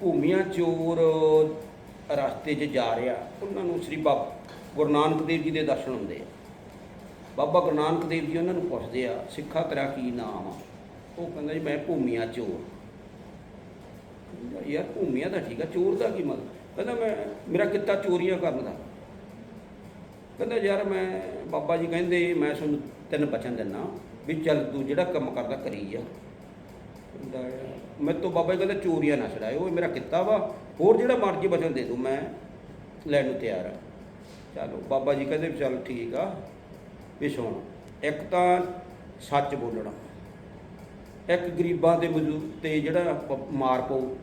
ਭੂਮੀਆਂ ਚੋਰ ਰਸਤੇ 'ਚ ਜਾ ਰਿਹਾ ਉਹਨਾਂ ਨੂੰ ਸ੍ਰੀ ਬਾਬਾ ਗੁਰੂ ਨਾਨਕ ਦੇਵ ਜੀ ਦੇ ਦਰਸ਼ਨ ਹੁੰਦੇ ਆ। ਬਾਬਾ ਗੁਰੂ ਨਾਨਕ ਦੇਵ ਜੀ ਉਹਨਾਂ ਨੂੰ ਪੁੱਛਦੇ ਆ ਸਿੱਖਾ ਤੇਰਾ ਕੀ ਨਾਮ ਆ? ਉਹ ਕਹਿੰਦਾ ਜੀ ਮੈਂ ਭੂਮੀਆਂ ਚੋਰ। ਕਹਿੰਦਾ, ਯਾਰ ਭੂਮੀਆਂ ਦਾ ਠੀਕ ਆ ਚੋਰ ਦਾ ਕੀ ਮਤਲਬ? ਕਹਿੰਦਾ ਮੈਂ ਮੇਰਾ ਕਿੱਤਾ ਚੋਰੀਆਂ ਕਰਨ ਦਾ। ਕਹਿੰਦਾ ਯਾਰ ਮੈਂ ਬਾਬਾ ਜੀ ਕਹਿੰਦੇ ਮੈਂ ਤੁਹਾਨੂੰ ਤਿੰਨ ਬਚਨ ਦਿੰਨਾ ਵੀ ਚੱਲ ਤੂੰ ਜਿਹੜਾ ਕੰਮ ਕਰਦਾ ਕਰੀ ਜਾ। ਕਹਿੰਦਾ ਮੇਰੇ ਤੋਂ ਬਾਬਾ ਜੀ ਕਹਿੰਦਾ ਚੋਰੀਆਂ ਨਾ ਛਡਾਇਓ, ਇਹ ਮੇਰਾ ਕਿੱਤਾ ਵਾ। ਹੋਰ ਜਿਹੜਾ ਮਰਜ਼ੀ ਬਚਨ ਦੇ ਦੂੰ ਮੈਂ ਲੈਣ ਨੂੰ ਤਿਆਰ ਆ। ਚਲੋ, ਬਾਬਾ ਜੀ ਕਹਿੰਦੇ ਵੀ ਚੱਲ ਠੀਕ ਆ, ਵੀ ਸੁਣ, ਇੱਕ ਤਾਂ ਸੱਚ ਬੋਲਣਾ। ਇੱਕ ਗਰੀਬਾਂ ਦੇ ਮਜ਼ਦੂਰ ਤੇ ਜਿਹੜਾ ਮਾਰ ਪਊ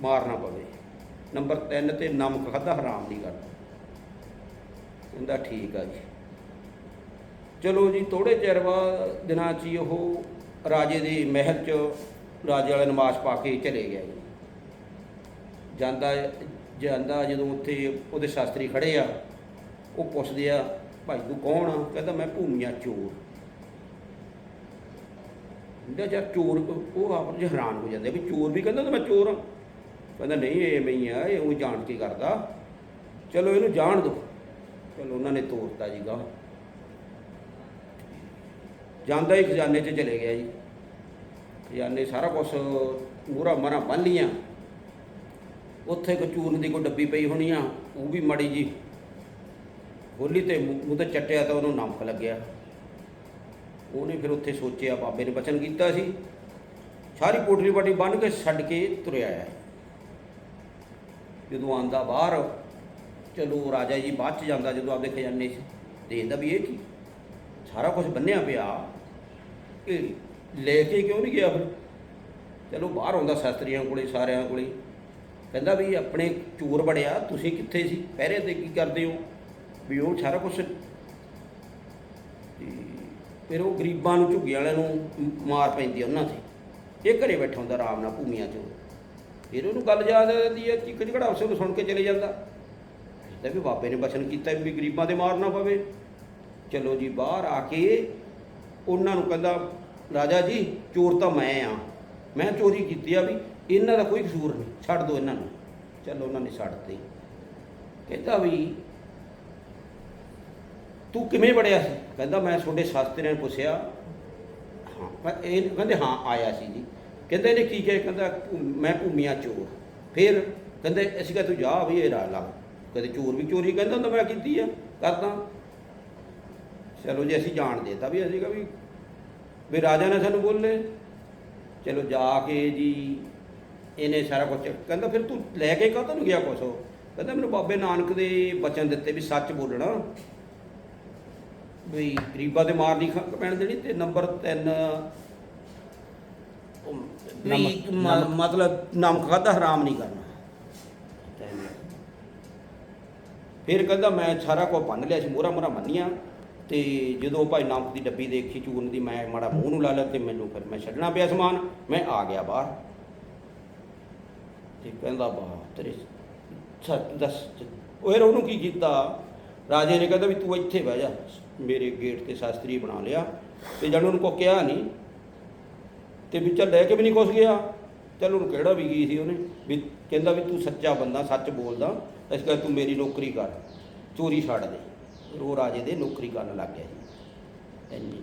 ਮਾਰਨਾ ਪਵੇ। ਨੰਬਰ 3 ਤੇ ਨਮਕ ਖਾਦਾ ਹਰਾਮ ਨਹੀਂ ਕਰਦਾ ਕਹਿੰਦਾ ਠੀਕ ਆ ਜੀ। ਚਲੋ ਜੀ ਥੋੜੇ ਚਿਰ ਬਾਅਦ ਦਿਨਾਂ 'ਚ ਹੀ ਉਹ ਰਾਜੇ ਦੇ ਮਹਿਲ 'ਚ ਰਾਜੇ ਵਾਲਾ ਨਮਾਜ਼ ਪਾ ਕੇ ਚਲੇ ਗਿਆ ਜੀ। ਜਾਂਦਾ ਜਾਂਦਾ ਜਦੋਂ ਉੱਥੇ ਉਹਦੇ ਸ਼ਾਸਤਰੀ ਖੜੇ ਆ, ਉਹ ਪੁੱਛਦੇ ਆ, ਭਾਈ ਤੂੰ ਕੌਣ ਆ? ਕਹਿੰਦਾ, ਮੈਂ ਭੂਮੀਆ ਚੋਰ। ਕਹਿੰਦਾ, ਯਾਰ ਚੋਰ ਉਹ ਆਪ ਜੀ ਹੈਰਾਨ ਹੋ ਜਾਂਦੇ ਵੀ ਚੋਰ ਵੀ ਕਹਿੰਦਾ ਤਾਂ ਮੈਂ ਚੋਰ ਆ। ਕਹਿੰਦਾ, ਨਹੀਂ, ਇਹ ਮੈਂ ਆ, ਇਹ ਉਹ ਜਾਣ ਕੇ ਕਰਦਾ। ਚਲੋ ਇਹਨੂੰ ਜਾਣ ਦੋ। ਚਲੋ ਉਹਨਾਂ ਨੇ ਤੋਰਤਾ ਜੀ ਗਾ ਜਾਂਦਾ ਹੀ ਖਜ਼ਾਨੇ 'ਚ ਚਲੇ ਗਿਆ ਜੀ। ਖਜ਼ਾਨੇ ਸਾਰਾ ਕੁਝ ਮੂਰਾ ਮਰਾ ਬੰਨ ਲੀਆਂ ਉੱਥੇ ਕੋ ਚੂਰਨ ਦੀ ਕੋਈ ਡੱਬੀ ਪਈ ਹੋਣੀ ਆ, ਉਹ ਵੀ ਮੜੀ ਜੀ। ਖੋਲੀ ਤੇ ਮੂੰਹ ਤੇ ਚੱਟਿਆ ਤਾਂ ਉਹਨੂੰ ਨਮਕ ਲੱਗਿਆ। ਉਹਨੇ ਫਿਰ ਉੱਥੇ ਸੋਚਿਆ, ਬਾਬੇ ਨੇ ਬਚਨ ਕੀਤਾ ਸੀ। ਸਾਰੀ ਕੋਠਰੀ ਬਾਟੀ ਬੰਨ ਕੇ ਛੱਡ ਕੇ ਤੁਰਿਆ ਆਇਆ। ਜਦੋਂ ਆਂਦਾ ਬਾਹਰ, ਚਲੋ ਰਾਜਾ ਜੀ ਬਾਅਦ ਚ ਜਾਂਦਾ ਜਦੋਂ ਆਪਦੇ ਖਜ਼ਾਨੇ 'ਚ। ਦੇਖਦਾ ਵੀ ਇਹ ਕੀ? ਸਾਰਾ ਕੁਝ ਬੰਨਿਆ ਪਿਆ। ਇਹ ਲੈ ਕੇ ਕਿਉਂ ਨਹੀਂ ਗਿਆ ਫਿਰ? ਚਲੋ ਬਾਹਰ ਆਉਂਦਾ ਸ਼ਾਸਤਰੀਆਂ ਕੋਲੇ, ਸਾਰਿਆਂ ਕੋਲੇ। ਕਹਿੰਦਾ ਵੀ ਆਪਣੇ ਚੋਰ ਬੜਿਆ ਤੁਸੀਂ ਕਿੱਥੇ ਸੀ? ਪਹਿਰੇ ਤੇ ਕੀ ਕਰਦੇ ਹੋ? ਵੀ ਉਹ ਸਾਰਾ ਕੁਝ ਫਿਰ ਉਹ ਗਰੀਬਾਂ ਨੂੰ ਝੁੱਗੇ ਵਾਲਿਆਂ ਨੂੰ ਮਾਰ ਪੈਂਦੀ ਉਹਨਾਂ ਤੇ। ਇਹ ਘਰੇ ਬੈਠਾ ਹੁੰਦਾ ਆਰਾਮ ਨਾਲ ਭੂਮੀਆਂ 'ਚ। ਫਿਰ ਉਹਨੂੰ ਗੱਲ ਯਾਦ ਆਉਂਦੀ ਹੈ ਕਿ ਝਗੜਾ ਉਸੇ ਨੂੰ ਸੁਣ ਕੇ ਚਲੇ ਜਾਂਦਾ। ਕਹਿੰਦਾ ਵੀ ਬਾਬੇ ਨੇ ਬਚਨ ਕੀਤਾ ਵੀ ਗਰੀਬਾਂ ਤੇ ਮਾਰ ਨਾ ਪਵੇ। ਚਲੋ ਜੀ, ਬਾਹਰ ਆ ਕੇ ਉਹਨਾਂ ਨੂੰ ਕਹਿੰਦਾ, ਰਾਜਾ ਜੀ, ਚੋਰ ਤਾਂ ਮੈਂ ਆ। ਮੈਂ ਚੋਰੀ ਕੀਤੀ ਆ ਵੀ, ਇਹਨਾਂ ਦਾ ਕੋਈ ਕਸੂਰ ਨਹੀਂ, ਛੱਡ ਦਿਓ ਇਹਨਾਂ ਨੂੰ। ਚਲੋ ਉਹਨਾਂ ਨੇ ਛੱਡਤੇ ਕਹਿੰਦਾ ਵੀ, ਤੂੰ ਕਿਵੇਂ ਵੜਿਆ ਸੀ? ਕਹਿੰਦਾ, ਮੈਂ ਤੁਹਾਡੇ ਸ਼ਾਸਤਰੀਆਂ ਨੂੰ ਪੁੱਛਿਆ। ਹਾਂ ਇਹ ਕਹਿੰਦੇ, ਹਾਂ, ਆਇਆ ਸੀ ਜੀ। ਕਹਿੰਦੇ ਨੇ ਕੀ ਕਿਹਾ ਕਹਿੰਦਾ, ਮੈਂ ਭੂਮੀਆਂ ਚੋਰ। ਫਿਰ ਕਹਿੰਦੇ, ਅਸੀਂ ਕਹਾਂ, ਤੂੰ ਜਾ ਵੀ, ਇਹ ਰਾ ਕਦੇ ਚੋਰ ਵੀ ਚੋਰੀ ਕਹਿੰਦਾ ਹੁੰਦਾ, ਮੈਂ ਕੀਤੀ ਆ, ਕਰਦਾ। ਚਲੋ ਜੀ ਅਸੀਂ ਜਾਣ ਦੇਤਾ ਵੀ ਅਸੀਂ ਕਹਾਂ ਵੀ ਵੀ ਰਾਜਾ ਨੇ ਸਾਨੂੰ ਬੋਲੇ। ਚਲੋ ਜਾ ਕੇ ਜੀ ਇਹਨੇ ਸਾਰਾ ਕੁਝ ਕਹਿੰਦਾ ਫਿਰ ਤੂੰ ਲੈ ਕੇ ਕਾਹਤੋਂ ਨਹੀਂ ਗਿਆ ਕੁਛ? ਕਹਿੰਦਾ ਮੈਨੂੰ ਬਾਬੇ ਨਾਨਕ ਦੇ ਬਚਨ ਦਿੱਤੇ ਵੀ ਸੱਚ ਬੋਲਣਾ। ਵੀ ਗਰੀਬਾਂ ਦੇ ਮਾਰ ਨਹੀਂ ਪੈਣ ਦੇਣੀ ਤੇ ਨੰਬਰ 3 ਵੀ। ਮਤਲਬ ਨਮਕ ਖਾਦਾ ਹਰਾਮ ਨਹੀਂ ਕਰਨਾ। ਫਿਰ ਕਹਿੰਦਾ ਮੈਂ ਸਾਰਾ ਕੁਝ ਬੰਨ ਲਿਆ ਸੀ ਮੋਹਰਾ ਮੋਹਰਾ ਮੰਨੀਆਂ। ਤੇ ਜਦੋਂ ਭਾਈ ਨਮਕ ਦੀ ਡੱਬੀ ਦੇਖੀ, ਚੂਰਨ ਦੀ ਮੈਂ ਮਾੜਾ ਮੂੰਹ ਨੂੰ ਲਾ ਲਿਆ ਤੇ ਮੈਨੂੰ ਫਿਰ ਮੈਂ ਛੱਡਣਾ ਪਿਆ ਸਮਾਨ, ਮੈਂ ਆ ਗਿਆ ਬਾਹਰ। ਤੇ ਕਹਿੰਦਾ ਬਾ ਤੇਰੇ ਸੱਚ ਦੱਸ ਉਹ ਫਿਰ ਉਹਨੂੰ ਕੀ ਕੀਤਾ? ਰਾਜੇ ਨੇ ਕਹਿੰਦਾ ਵੀ ਤੂੰ ਇੱਥੇ ਬਹਿ ਜਾ, ਮੇਰੇ ਗੇਟ ਤੇ ਸ਼ਾਸਤਰੀ ਬਣਾ ਲਿਆ ਤੇ ਜਦ ਉਹਨੂੰ ਕੋ ਕਿਹਾ ਨਹੀਂ। ਤੇ ਵਿੱਚ ਲੈ ਕੇ ਵੀ ਨਹੀਂ ਕੁਛ ਗਿਆ। ਚੱਲ ਉਹਨੂੰ ਕਿਹੜਾ ਵੀ ਗਈ ਸੀ ਉਹਨੇ, ਵੀ ਕਹਿੰਦਾ ਵੀ ਤੂੰ ਸੱਚਾ ਬੰਦਾ, ਸੱਚ ਬੋਲਦਾ, ਇਸ ਕਰਕੇ ਤੂੰ ਮੇਰੀ ਨੌਕਰੀ ਕਰ, ਚੋਰੀ ਛੱਡ ਦੇ। ਉਹ ਰਾਜੇ ਦੇ ਨੌਕਰੀ ਕਰਨ ਲੱਗ ਗਿਆ ਜੀ। ਇੰਨੀ